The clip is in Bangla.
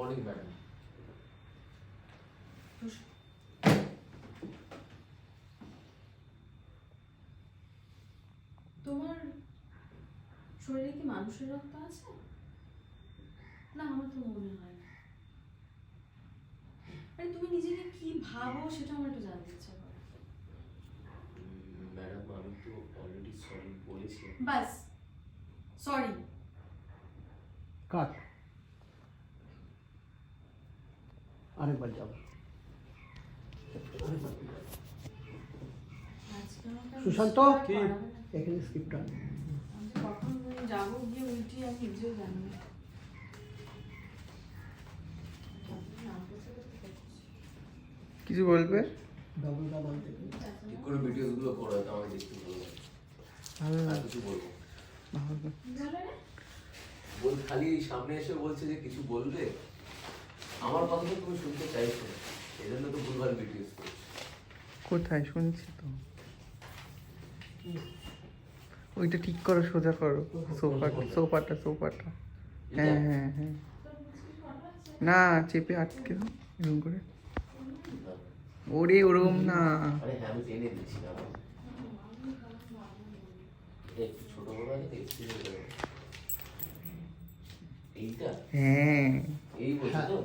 মর্নিং ম্যাডাম তোমার শরীরে কি মানুষের রক্ত আছে? না আমার তো মনে হয় না। তুমি নিজেকে কি ভাবো সেটা আমার একটু জানতে ইচ্ছা করে। ম্যাডাম আমি তো অলরেডি সরি বলেছি। বাস সরি কাট আরেকবার আর সুশান্ত? এখানে স্ক্রিপ্টটা আমি যে কখন যাব গিয়ে উল্টি আমি নিজেও জানি না। কিছু বলবে? ডাবল ডাবল করে ভিডিওসগুলো করো তো আমাকে দেখতে ভালো লাগে। আর কিছু বলব? বল খালি সামনে এসে বলছে যে কিছু বলবে? আমার কথা তো তুমি শুনতে চাইছো এই জন্য তো ভুলভাল করছ। কোথায়? শুনছি তো। ওইটা ঠিক করো সোজা করো। সোফাটা সোফাটা সোফাটা। হ্যাঁ হ্যাঁ হ্যাঁ। না চেপে আটকে এরকম করে। ওরে ওরকম না। আরে হ্যাঁ আমি টেনে দিচ্ছি না ছোট বড় আছে তো এইটা? হ্যাঁ। এই বলছো তো?